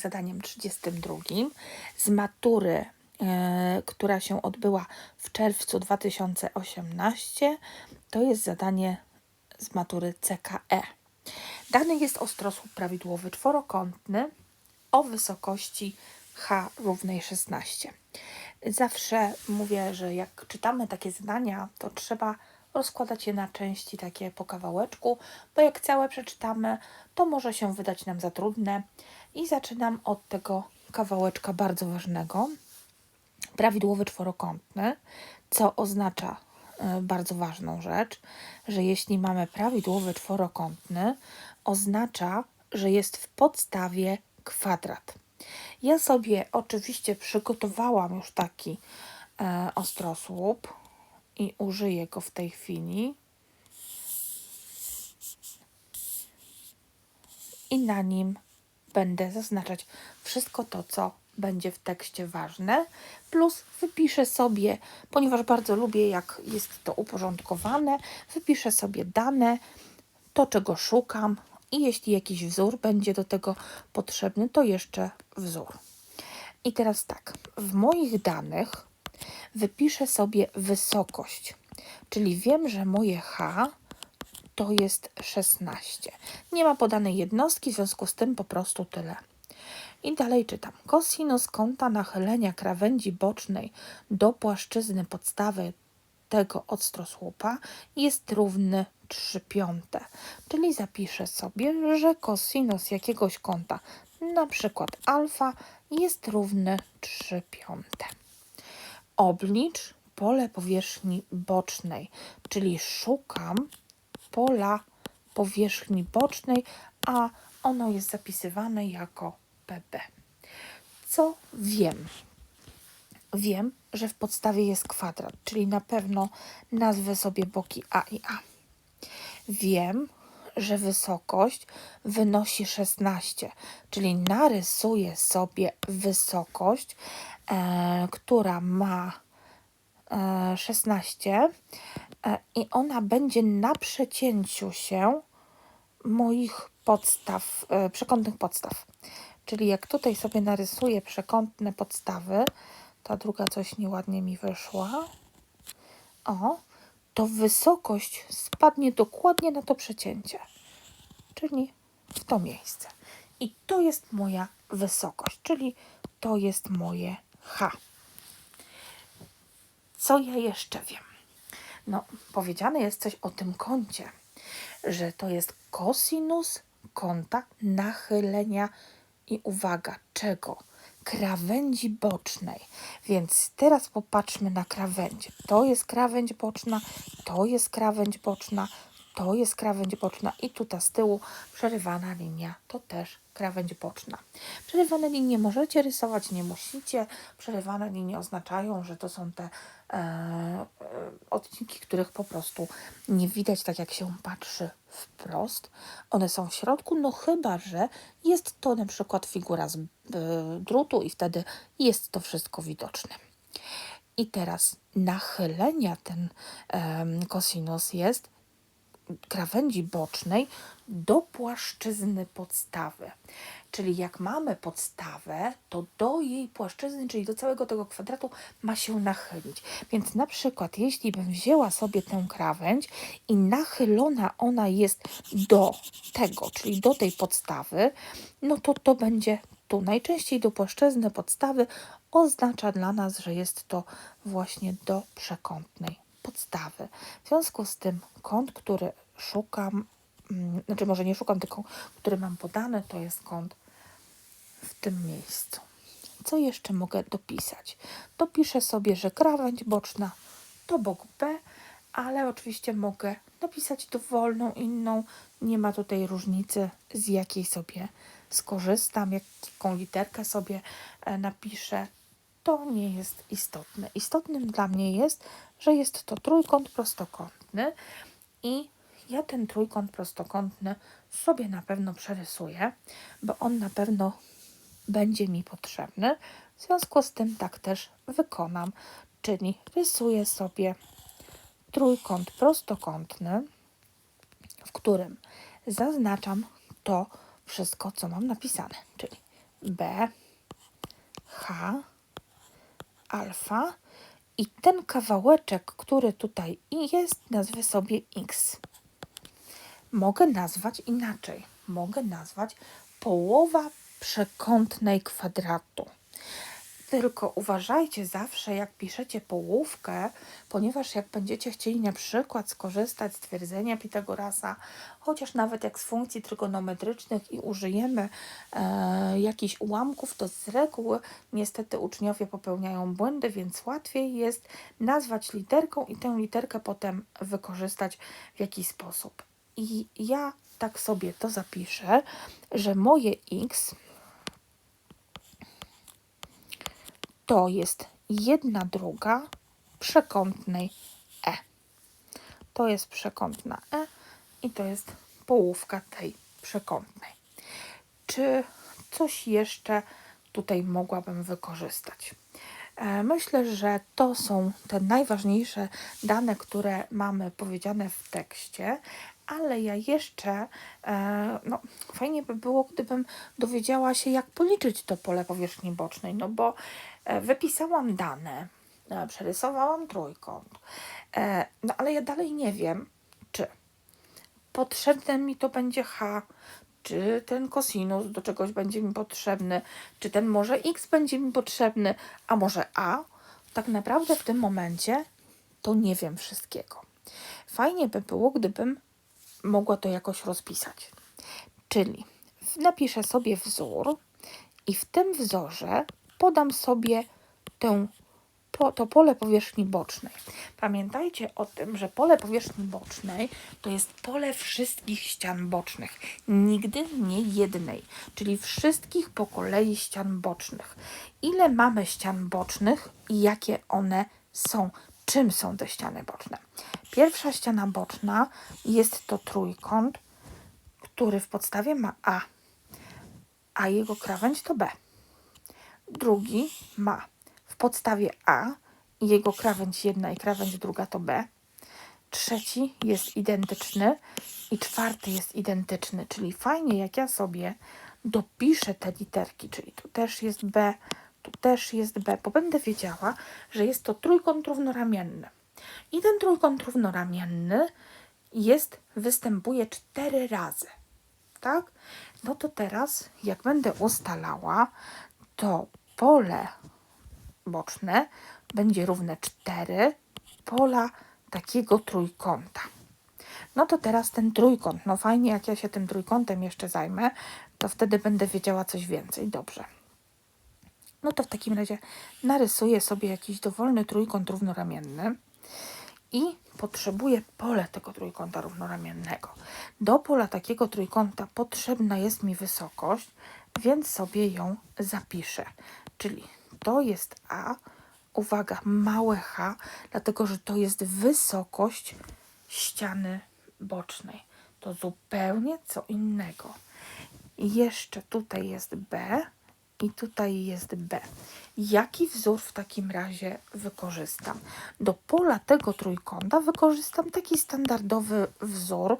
zadaniem 32 z matury, e, która się odbyła w czerwcu 2018. To jest zadanie z matury CKE. Dany jest ostrosłup prawidłowy czworokątny o wysokości h równej 16. Zawsze mówię, że jak czytamy takie zadania, to trzeba rozkładać je na części takie po kawałeczku, bo jak całe przeczytamy, to może się wydać nam za trudne. I zaczynam od tego kawałeczka bardzo ważnego. Prawidłowy czworokątny, co oznacza y, bardzo ważną rzecz, że jeśli mamy prawidłowy czworokątny, oznacza, że jest w podstawie kwadrat. Ja sobie oczywiście przygotowałam już taki e, ostrosłup i użyję go w tej chwili. I na nim będę zaznaczać wszystko to, co będzie w tekście ważne, plus wypiszę sobie, ponieważ bardzo lubię, jak jest to uporządkowane, wypiszę sobie dane, to czego szukam i jeśli jakiś wzór będzie do tego potrzebny, to jeszcze wzór. I teraz tak, w moich danych wypiszę sobie wysokość, czyli wiem, że moje H to jest 16. Nie ma podanej jednostki, w związku z tym po prostu tyle. I dalej czytam. Kosinus kąta nachylenia krawędzi bocznej do płaszczyzny podstawy tego odstrosłupa jest równy 3 piąte. Czyli zapiszę sobie, że kosinus jakiegoś kąta, na przykład alfa, jest równy 3 piąte. Oblicz pole powierzchni bocznej, czyli szukam pola powierzchni bocznej, a ono jest zapisywane jako PB. Co wiem? Wiem, że w podstawie jest kwadrat, czyli na pewno nazwę sobie boki A i A. Wiem, że wysokość wynosi 16, czyli narysuję sobie wysokość, e, która ma e, 16 e, i ona będzie na przecięciu się moich podstaw, e, przekątnych podstaw. Czyli jak tutaj sobie narysuję przekątne podstawy, ta druga coś nieładnie mi wyszła. O, to wysokość spadnie dokładnie na to przecięcie, czyli w to miejsce. I to jest moja wysokość, czyli to jest moje H. Co ja jeszcze wiem? No, powiedziane jest coś o tym kącie, że to jest kosinus kąta nachylenia i uwaga, czego? Krawędzi bocznej. Więc teraz popatrzmy na krawędzie. To jest krawędź boczna, to jest krawędź boczna, to jest krawędź boczna i tutaj z tyłu przerywana linia to też krawędź boczna. Przerywane linie możecie rysować, nie musicie. Przerywane linie oznaczają, że to są te e, e, odcinki, których po prostu nie widać tak jak się patrzy wprost. One są w środku, no chyba, że jest to na przykład figura z e, drutu i wtedy jest to wszystko widoczne. I teraz nachylenia ten e, kosinus jest krawędzi bocznej do płaszczyzny podstawy. Czyli jak mamy podstawę, to do jej płaszczyzny, czyli do całego tego kwadratu ma się nachylić. Więc na przykład, jeśli bym wzięła sobie tę krawędź i nachylona ona jest do tego, czyli do tej podstawy, no to to będzie tu. Najczęściej do płaszczyzny podstawy oznacza dla nas, że jest to właśnie do przekątnej podstawy. W związku z tym kąt, który szukam, znaczy może nie szukam, tylko który mam podane, to jest kąt w tym miejscu. Co jeszcze mogę dopisać? Dopiszę sobie, że krawędź boczna to bok B, ale oczywiście mogę napisać dowolną inną. Nie ma tutaj różnicy, z jakiej sobie skorzystam, jaką literkę sobie e, napiszę. To nie jest istotne. Istotnym dla mnie jest, że jest to trójkąt prostokątny i ja ten trójkąt prostokątny sobie na pewno przerysuję, bo on na pewno będzie mi potrzebny. W związku z tym tak też wykonam, czyli rysuję sobie trójkąt prostokątny, w którym zaznaczam to wszystko, co mam napisane, czyli B, H, alfa i ten kawałeczek, który tutaj jest, nazwę sobie X. Mogę nazwać inaczej. Mogę nazwać połowa przekątnej kwadratu. Tylko uważajcie zawsze, jak piszecie połówkę, ponieważ jak będziecie chcieli na przykład skorzystać z twierdzenia Pitagorasa, chociaż nawet jak z funkcji trygonometrycznych i użyjemy e, jakichś ułamków, to z reguły niestety uczniowie popełniają błędy, więc łatwiej jest nazwać literką i tę literkę potem wykorzystać w jakiś sposób. I ja tak sobie to zapiszę, że moje x to jest jedna druga przekątnej e. To jest przekątna e i to jest połówka tej przekątnej. Czy coś jeszcze tutaj mogłabym wykorzystać? E, Myślę, że to są te najważniejsze dane, które mamy powiedziane w tekście, ale ja jeszcze, e, no fajnie by było, gdybym dowiedziała się, jak policzyć to pole powierzchni bocznej, no bo e, wypisałam dane, e, przerysowałam trójkąt, no ale ja dalej nie wiem, czy potrzebne mi to będzie H, czy ten kosinus do czegoś będzie mi potrzebny, czy ten może X będzie mi potrzebny, a może A. Tak naprawdę w tym momencie to nie wiem wszystkiego. Fajnie by było, gdybym mogła to jakoś rozpisać. Czyli napiszę sobie wzór i w tym wzorze podam sobie tę, to pole powierzchni bocznej. Pamiętajcie o tym, że pole powierzchni bocznej to jest pole wszystkich ścian bocznych, nigdy nie jednej, czyli wszystkich po kolei ścian bocznych. Ile mamy ścian bocznych i jakie one są? Czym są te ściany boczne? Pierwsza ściana boczna jest to trójkąt, który w podstawie ma A, a jego krawędź to B. Drugi ma w podstawie A jego krawędź jedna i krawędź druga to B. Trzeci jest identyczny i czwarty jest identyczny, czyli fajnie jak ja sobie dopiszę te literki, czyli tu też jest B, tu też jest B, bo będę wiedziała, że jest to trójkąt równoramienny. I ten trójkąt równoramienny jest, występuje cztery razy. Tak? No to teraz, jak będę ustalała, to pole boczne będzie równe 4 pola takiego trójkąta. No to teraz ten trójkąt. No fajnie, jak ja się tym trójkątem jeszcze zajmę, to wtedy będę wiedziała coś więcej. Dobrze. No to w takim razie narysuję sobie jakiś dowolny trójkąt równoramienny i potrzebuję pole tego trójkąta równoramiennego. Do pola takiego trójkąta potrzebna jest mi wysokość, więc sobie ją zapiszę. Czyli to jest A, uwaga, małe h, dlatego że to jest wysokość ściany bocznej. To zupełnie co innego. Jeszcze tutaj jest B i tutaj jest B. Jaki wzór w takim razie wykorzystam? Do pola tego trójkąta wykorzystam taki standardowy wzór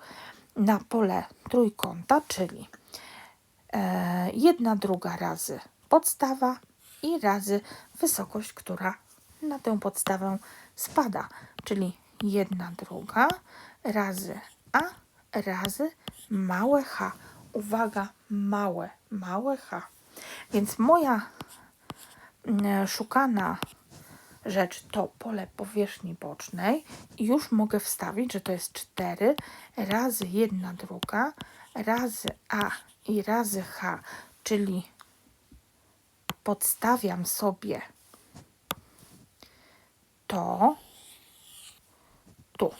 na pole trójkąta, czyli e, jedna druga razy podstawa i razy wysokość, która na tę podstawę spada, czyli jedna druga razy a razy małe h. Uwaga, małe, małe h. Więc moja mm, szukana rzecz to pole powierzchni bocznej. I już mogę wstawić, że to jest 4 razy 1 druga razy a i razy h, czyli podstawiam sobie to tu.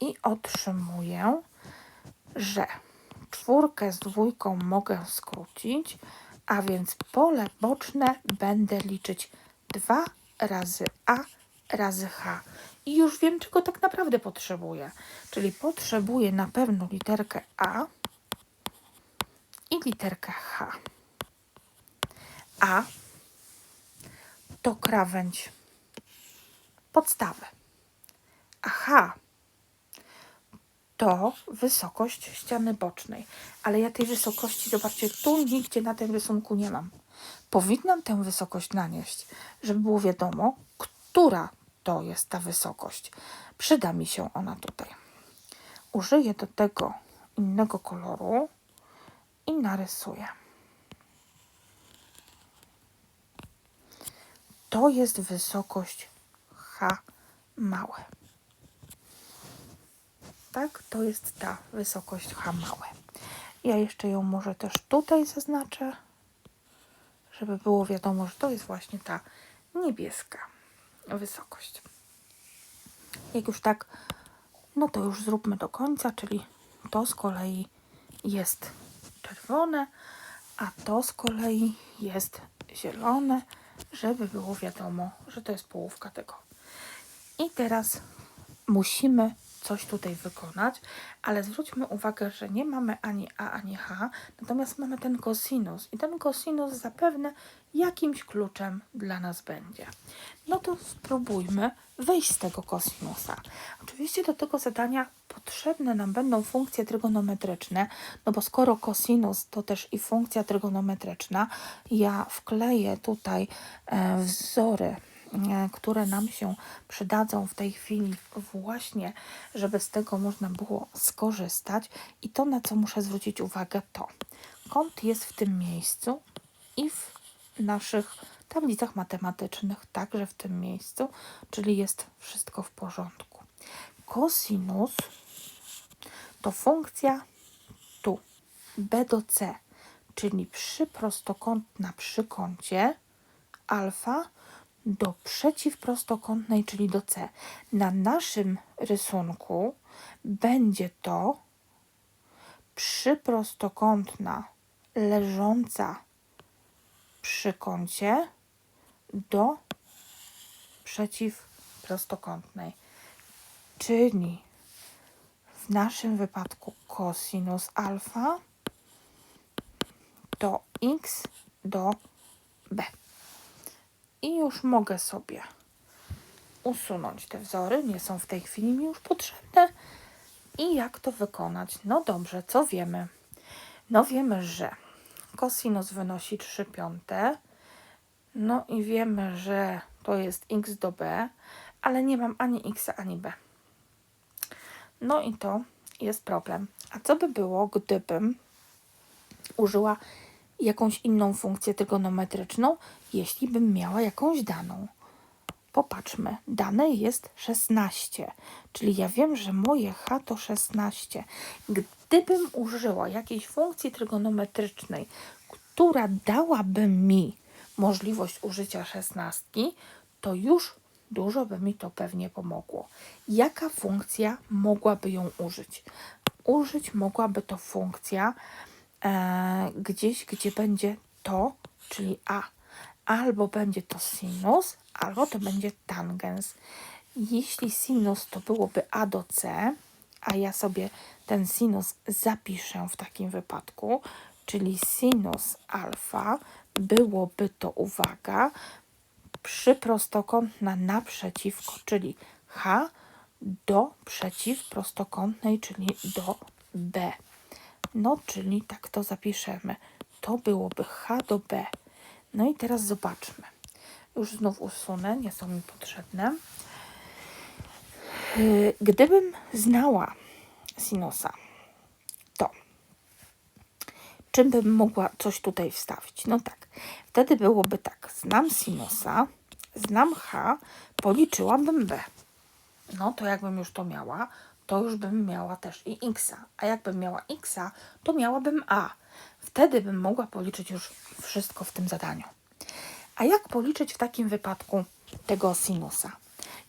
I otrzymuję, że czwórkę z dwójką mogę skrócić, a więc pole boczne będę liczyć 2 razy A razy H. I już wiem, czego tak naprawdę potrzebuję. Czyli potrzebuję na pewno literkę A i literkę H. A to krawędź podstawy, a H to wysokość ściany bocznej. Ale ja tej wysokości, zobaczcie, tu nigdzie na tym rysunku nie mam. Powinnam tę wysokość nanieść, żeby było wiadomo, która to jest ta wysokość. Przyda mi się ona tutaj. Użyję do tego innego koloru i narysuję. To jest wysokość H małe. Tak, to jest ta wysokość H. Ja jeszcze ją może też tutaj zaznaczę, żeby było wiadomo, że to jest właśnie ta niebieska wysokość. Jak już tak, no to już zróbmy do końca, czyli to z kolei jest czerwone, a to z kolei jest zielone, żeby było wiadomo, że to jest połówka tego. I teraz musimy coś tutaj wykonać, ale zwróćmy uwagę, że nie mamy ani A, ani H, natomiast mamy ten kosinus i ten kosinus zapewne jakimś kluczem dla nas będzie. No to spróbujmy wyjść z tego kosinusa. Oczywiście do tego zadania potrzebne nam będą funkcje trygonometryczne, no bo skoro kosinus to też i funkcja trygonometryczna, ja wkleję tutaj e, wzory które nam się przydadzą w tej chwili właśnie, żeby z tego można było skorzystać. I to, na co muszę zwrócić uwagę, to kąt jest w tym miejscu i w naszych tablicach matematycznych także w tym miejscu, czyli jest wszystko w porządku. Kosinus to funkcja tu b do c, czyli przyprostokątna przy kącie alfa do przeciwprostokątnej, czyli do C. Na naszym rysunku będzie to przyprostokątna leżąca przy kącie do przeciwprostokątnej. Czyli w naszym wypadku cosinus alfa to x do b i już mogę sobie usunąć te wzory, nie są w tej chwili mi już potrzebne. I jak to wykonać? No dobrze, co wiemy? No wiemy, że kosinus wynosi 3 piąte, no i wiemy, że to jest x do b, ale nie mam ani x, ani b. No i to jest problem. A co by było, gdybym użyła jakąś inną funkcję trygonometryczną, jeśli bym miała jakąś daną. Popatrzmy, dane jest 16, czyli ja wiem, że moje h to 16. Gdybym użyła jakiejś funkcji trygonometrycznej, która dałaby mi możliwość użycia 16, to już dużo by mi to pewnie pomogło. Jaka funkcja mogłaby ją użyć? Użyć mogłaby to funkcja e, gdzieś, gdzie będzie to, czyli a. Albo będzie to sinus, albo to będzie tangens. Jeśli sinus to byłoby a do c, a ja sobie ten sinus zapiszę w takim wypadku, czyli sinus alfa, byłoby to, uwaga, przyprostokątna naprzeciwko, czyli h do przeciwprostokątnej, czyli do b. No, czyli tak to zapiszemy. To byłoby H do B. No i teraz zobaczmy. Już znów usunę, nie są mi potrzebne. Yy, gdybym znała sinusa, to czym bym mogła coś tutaj wstawić? No tak, wtedy byłoby tak. Znam sinusa, znam H, policzyłabym B. No to jakbym już to miała, to już bym miała też i x. A jakbym miała x, to miałabym a. Wtedy bym mogła policzyć już wszystko w tym zadaniu. A jak policzyć w takim wypadku tego sinusa?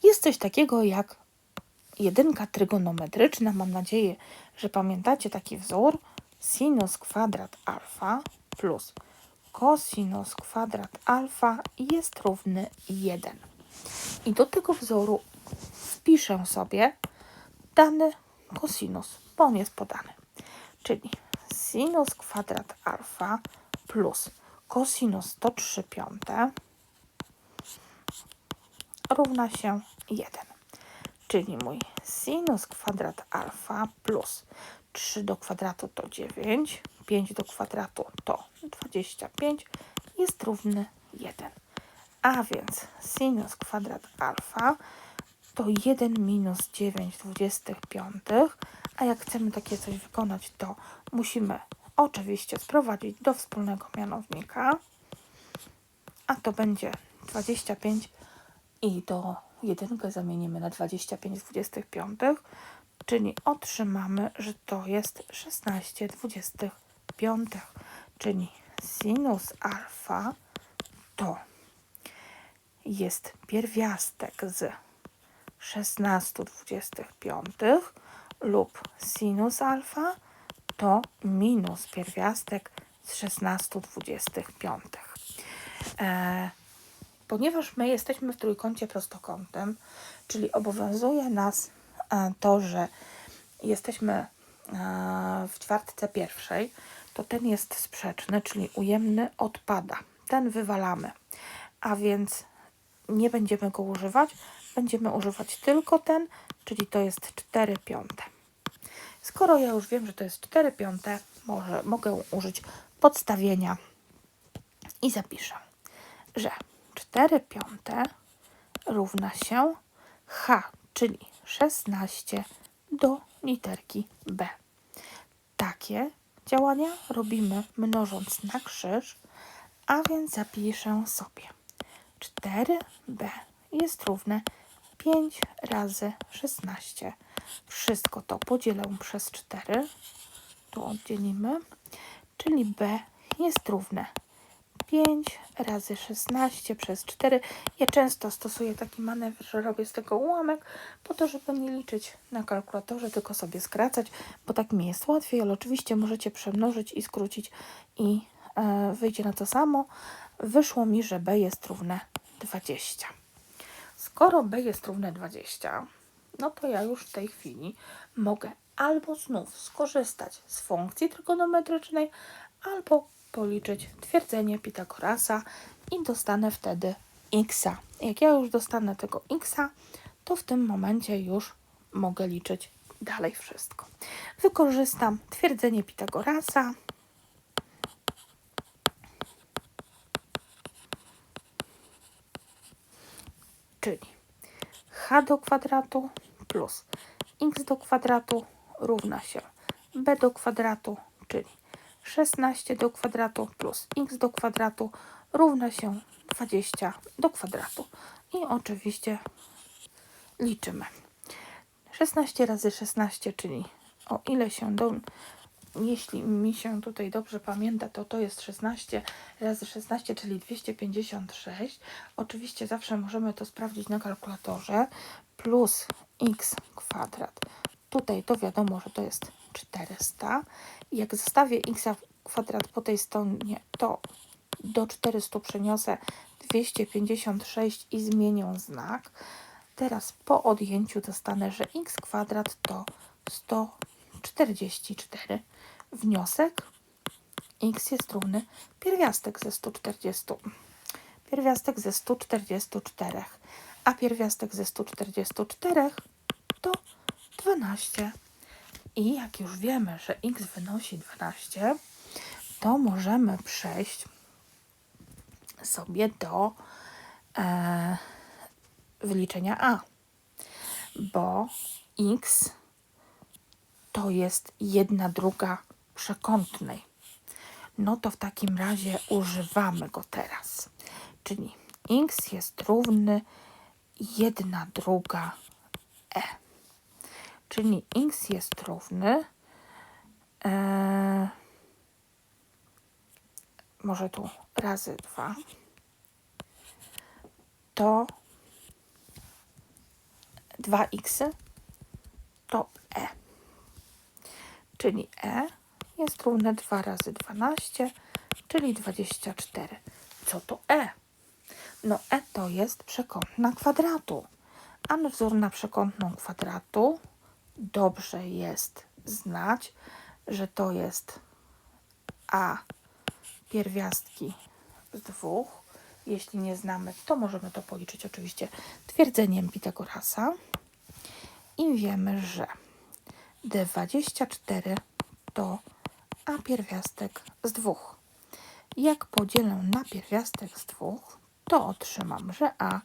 Jest coś takiego jak jedynka trygonometryczna. Mam nadzieję, że pamiętacie taki wzór. Sinus kwadrat alfa plus cosinus kwadrat alfa jest równy 1. I do tego wzoru wpiszę sobie dany kosinus, bo on jest podany. Czyli sinus kwadrat alfa plus kosinus 103 piąte równa się 1. czyli mój sinus kwadrat alfa plus 3 do kwadratu to 9, 5 do kwadratu to 25 jest równy 1. A więc sinus kwadrat alfa to 1 minus 9 25, a jak chcemy takie coś wykonać, to musimy oczywiście sprowadzić do wspólnego mianownika, a to będzie 25 i do jedynkę zamienimy na 25 25, czyli otrzymamy, że to jest 16 25, czyli sinus alfa to jest pierwiastek z 16 25 lub sinus alfa to minus pierwiastek z 16 25. E, ponieważ my jesteśmy w trójkącie prostokątem, czyli obowiązuje nas e, to, że jesteśmy e, w ćwiartce pierwszej, to ten jest sprzeczny, czyli ujemny odpada. Ten wywalamy, a więc nie będziemy go używać, będziemy używać tylko ten, czyli to jest 4 piąte. Skoro ja już wiem, że to jest 4 piąte, może, mogę użyć podstawienia i zapiszę, że 4 piąte równa się H, czyli 16 do literki B. Takie działania robimy mnożąc na krzyż, a więc zapiszę sobie 4b jest równe 5 razy 16. Wszystko to podzielę przez 4. Tu oddzielimy. Czyli b jest równe 5 razy 16 przez 4. Ja często stosuję taki manewr, że robię z tego ułamek, po to, żeby nie liczyć na kalkulatorze, tylko sobie skracać, bo tak mi jest łatwiej, ale oczywiście możecie przemnożyć i skrócić i e, wyjdzie na to samo. Wyszło mi, że b jest równe 20. Skoro b jest równe 20, no to ja już w tej chwili mogę albo znów skorzystać z funkcji trygonometrycznej, albo policzyć twierdzenie Pitagorasa i dostanę wtedy x. Jak ja już dostanę tego x, to w tym momencie już mogę liczyć dalej wszystko. Wykorzystam twierdzenie Pitagorasa. Czyli h do kwadratu plus x do kwadratu równa się b do kwadratu, czyli 16 do kwadratu plus x do kwadratu równa się 20 do kwadratu. I oczywiście liczymy. 16 razy 16, czyli o ile się do, jeśli mi się tutaj dobrze pamięta, to to jest 16 razy 16, czyli 256. Oczywiście zawsze możemy to sprawdzić na kalkulatorze. Plus x kwadrat. Tutaj to wiadomo, że to jest 400. Jak zostawię x kwadrat po tej stronie, to do 400 przeniosę 256 i zmienię znak. Teraz po odjęciu dostanę, że x kwadrat to 144 wniosek x jest równy pierwiastek ze 140. Pierwiastek ze 144, a pierwiastek ze 144 to 12. I jak już wiemy, że x wynosi 12, to możemy przejść sobie do e, wyliczenia a, bo x to jest jedna druga przekątnej. No to w takim razie używamy go teraz. Czyli x jest równy 1 druga e. Czyli x jest równy e, może tu razy 2 to 2x to e. Czyli e jest równe 2 razy 12, czyli 24. Co to E? No E to jest przekątna kwadratu. A wzór na przekątną kwadratu dobrze jest znać, że to jest A pierwiastki z dwóch. Jeśli nie znamy, to możemy to policzyć oczywiście twierdzeniem Pitagorasa. I wiemy, że 24 to a pierwiastek z dwóch. Jak podzielę na pierwiastek z dwóch, to otrzymam, że a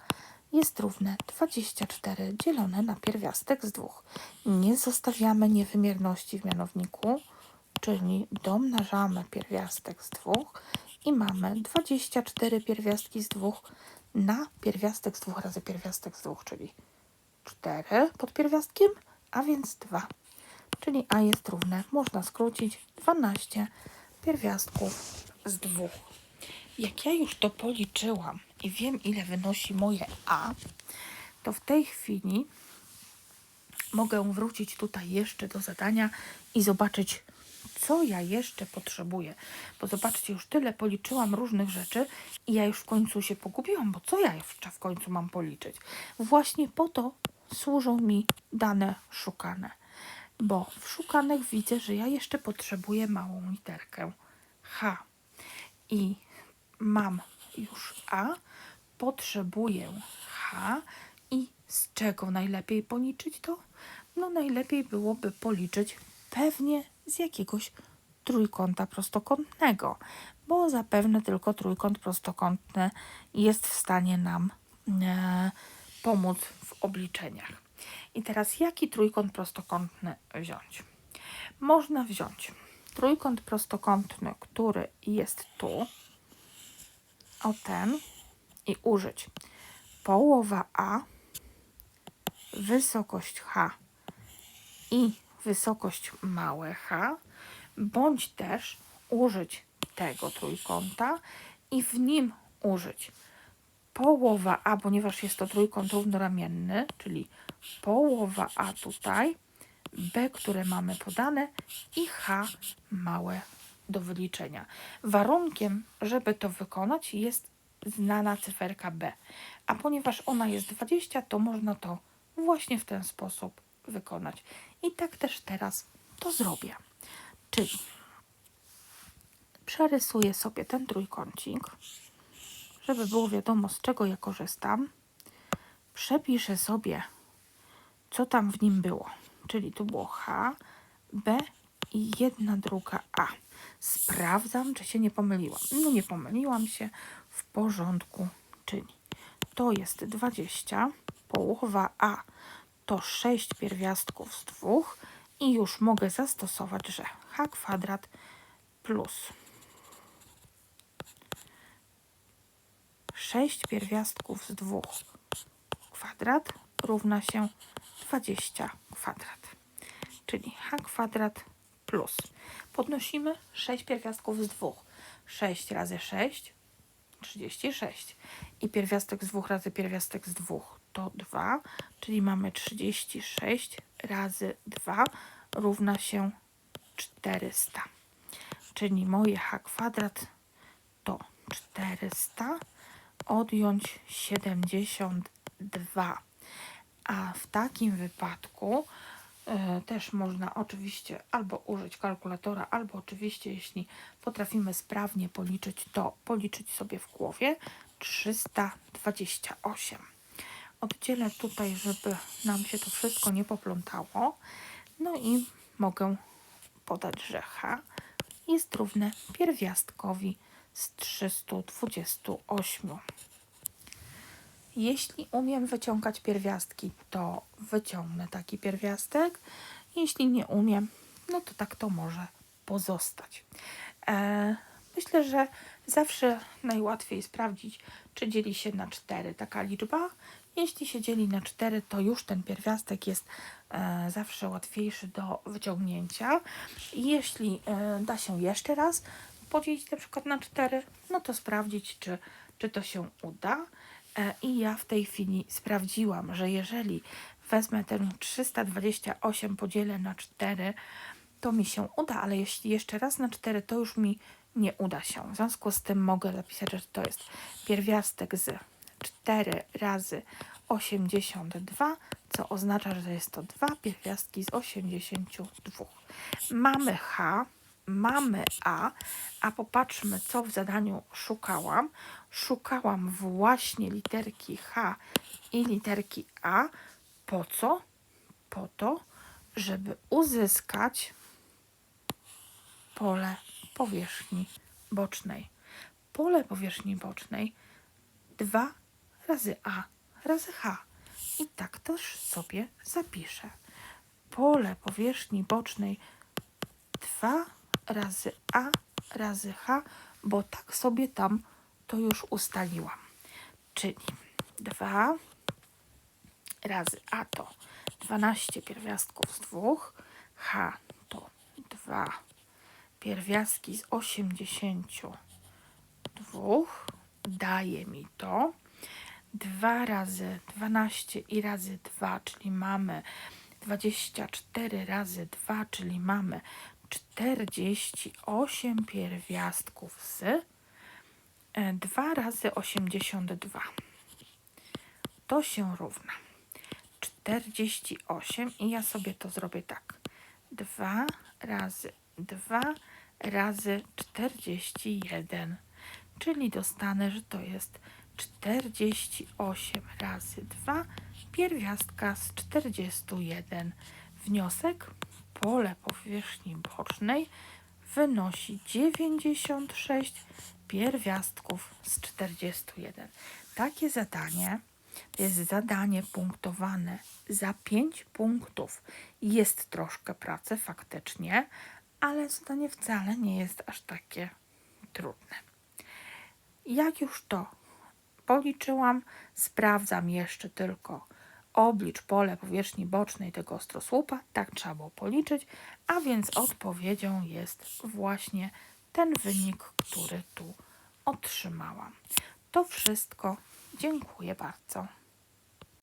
jest równe 24 dzielone na pierwiastek z dwóch. Nie zostawiamy niewymierności w mianowniku, czyli domnażamy pierwiastek z dwóch i mamy 24 pierwiastki z dwóch na pierwiastek z dwóch razy pierwiastek z dwóch, czyli 4 pod pierwiastkiem, a więc 2. Czyli a jest równe, można skrócić, 12 pierwiastków z dwóch. Jak ja już to policzyłam i wiem, ile wynosi moje a, to w tej chwili mogę wrócić tutaj jeszcze do zadania i zobaczyć, co ja jeszcze potrzebuję. Bo zobaczcie, już tyle policzyłam różnych rzeczy i ja już w końcu się pogubiłam, bo co ja jeszcze w końcu mam policzyć? Właśnie po to służą mi dane szukane. Bo w szukanych widzę, że ja jeszcze potrzebuję małą literkę H. I mam już A, potrzebuję H i z czego najlepiej policzyć to? No najlepiej byłoby policzyć pewnie z jakiegoś trójkąta prostokątnego, bo zapewne tylko trójkąt prostokątny jest w stanie nam e, pomóc w obliczeniach. I teraz jaki trójkąt prostokątny wziąć? Można wziąć trójkąt prostokątny, który jest tu, o ten, i użyć połowa A, wysokość H i wysokość małe h, bądź też użyć tego trójkąta i w nim użyć połowa A, ponieważ jest to trójkąt równoramienny, czyli połowa A tutaj, B, które mamy podane i H małe do wyliczenia. Warunkiem, żeby to wykonać jest znana cyferka B, a ponieważ ona jest 20, to można to właśnie w ten sposób wykonać. I tak też teraz to zrobię. Czyli przerysuję sobie ten trójkącik, żeby było wiadomo z czego ja korzystam. Przepiszę sobie, co tam w nim było. Czyli tu było H, B i jedna druga A. Sprawdzam, czy się nie pomyliłam. No nie pomyliłam się w porządku, czyli to jest 20, połowa A to 6 pierwiastków z 2 i już mogę zastosować, że h kwadrat plus 6 pierwiastków z 2 kwadrat równa się 20 kwadrat. Czyli h kwadrat plus. Podnosimy 6 pierwiastków z 2. 6 razy 6, 36. I pierwiastek z 2 razy pierwiastek z 2 to 2, czyli mamy 36 razy 2 równa się 400. Czyli moje h kwadrat to 400 odjąć 72. A w takim wypadku y, też można oczywiście albo użyć kalkulatora, albo oczywiście, jeśli potrafimy sprawnie policzyć, to policzyć sobie w głowie 328 oddzielę tutaj, żeby nam się to wszystko nie poplątało. No i mogę podać, że H jest równe pierwiastkowi z 328. Jeśli umiem wyciągać pierwiastki, to wyciągnę taki pierwiastek. Jeśli nie umiem, no to tak to może pozostać. E, myślę, że zawsze najłatwiej sprawdzić, czy dzieli się na 4 taka liczba, jeśli się dzieli na 4, to już ten pierwiastek jest e, zawsze łatwiejszy do wyciągnięcia. Jeśli e, da się jeszcze raz podzielić na przykład na 4, no to sprawdzić, czy, czy to się uda. E, I ja w tej chwili sprawdziłam, że jeżeli wezmę ten 328, podzielę na 4, to mi się uda, ale jeśli jeszcze raz na 4, to już mi nie uda się. W związku z tym mogę zapisać, że to jest pierwiastek z 4 razy 82, co oznacza, że jest to dwa pierwiastki z 82. Mamy H, mamy A, a popatrzmy, co w zadaniu szukałam. Szukałam właśnie literki H i literki A. Po co? po to, żeby uzyskać pole powierzchni bocznej. Pole powierzchni bocznej 2 razy A razy H. I tak też sobie zapiszę. Pole powierzchni bocznej 2 razy A razy H, bo tak sobie tam to już ustaliłam. Czyli 2 razy A to 12 pierwiastków z 2, H to 2 pierwiastki z 82 daje mi to 2 razy 12 i razy 2, czyli mamy 24 razy 2, czyli mamy 48 pierwiastków z 2 razy 82. To się równa 48 i ja sobie to zrobię tak. 2 razy 2 razy 41, czyli dostanę, że to jest 48 razy 2 pierwiastka z 41. Wniosek pole powierzchni bocznej wynosi 96 pierwiastków z 41. Takie zadanie jest zadanie punktowane za 5 punktów. Jest troszkę pracy faktycznie, ale zadanie wcale nie jest aż takie trudne. Jak już to policzyłam, sprawdzam jeszcze tylko oblicz pole powierzchni bocznej tego ostrosłupa. Tak trzeba było policzyć, a więc odpowiedzią jest właśnie ten wynik, który tu otrzymałam. To wszystko. Dziękuję bardzo.